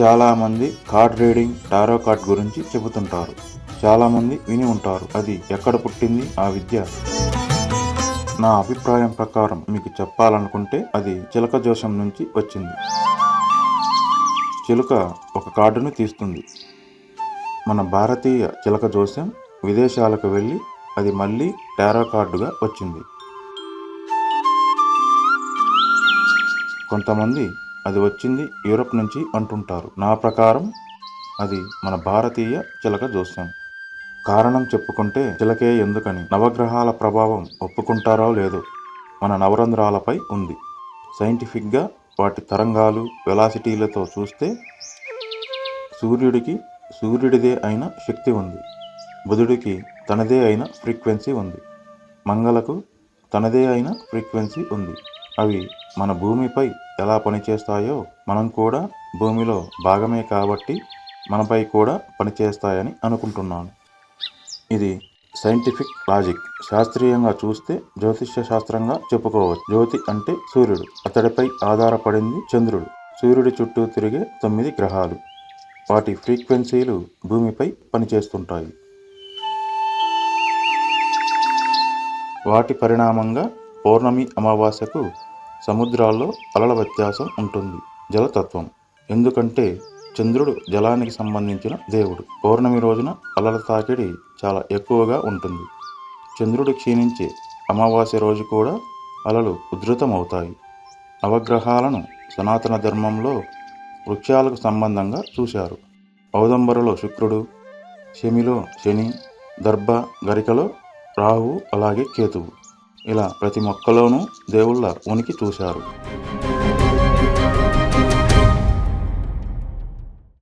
చాలామంది card reading tarot card గురించి చెబుతుంటారు. చాలామంది విని ఉంటారు. అది ఎక్కడ పుట్టింది? ఆ విద్య. నా అభిప్రాయం ప్రకారం మీకు చెప్పాలనుకుంటే అది చిలక జోషం నుంచి వచ్చింది. చిలుక ఒక కార్డును తీస్తుంది. మన భారతీయ చిలక జోస్యం విదేశాలకు వెళ్ళి అది మళ్ళీ టారో కార్డుగా వచ్చింది. కొంతమంది అది వచ్చింది యూరప్ నుంచి అంటుంటారు. నా ప్రకారం అది మన భారతీయ చిలక జోస్యం. కారణం చెప్పుకుంటే చిలకే ఎందుకని? నవగ్రహాల ప్రభావం ఒప్పుకుంటారో లేదో మన నవరంధ్రాలపై ఉంది. సైంటిఫిక్గా వాటి తరంగాలు వెలాసిటీలతో చూస్తే సూర్యుడికి సూర్యుడిదే అయిన శక్తి ఉంది. బుధుడికి తనదే అయిన ఫ్రీక్వెన్సీ ఉంది. మంగళకు తనదే అయిన ఫ్రీక్వెన్సీ ఉంది. అవి మన భూమిపై ఎలా పనిచేస్తాయో మనం కూడా భూమిలో భాగమే కాబట్టి మనపై కూడా పనిచేస్తాయని అనుకుంటున్నాను. ఇది సైంటిఫిక్ లాజిక్. శాస్త్రీయంగా చూస్తే జ్యోతిష్య శాస్త్రంగా చెప్పుకోవచ్చు. జ్యోతి అంటే సూర్యుడు. అతడిపై ఆధారపడింది చంద్రుడు. సూర్యుడి చుట్టూ తిరిగే తొమ్మిది గ్రహాలు. వాటి ఫ్రీక్వెన్సీలు భూమిపై పనిచేస్తుంటాయి. వాటి పరిణామంగా పౌర్ణమి అమావాస్యకు సముద్రాల్లో అలల వ్యత్యాసం ఉంటుంది. జలతత్వం. ఎందుకంటే చంద్రుడు జలానికి సంబంధించిన దేవుడు. పౌర్ణమి రోజున అలల తాకిడి చాలా ఎక్కువగా ఉంటుంది. చంద్రుడు క్షీణించే అమావాస్య రోజు కూడా అలలు ఉధృతమవుతాయి. నవగ్రహాలను సనాతన ధర్మంలో వృక్షాలకు సంబంధంగా చూశారు. ఔదంబరలో శుక్రుడు శమిలో శని దర్భ గరికలో రాహువు అలాగే కేతువు. ఇలా ప్రతి మొక్కలోనూ దేవుళ్ళ ఉనికి చూశారు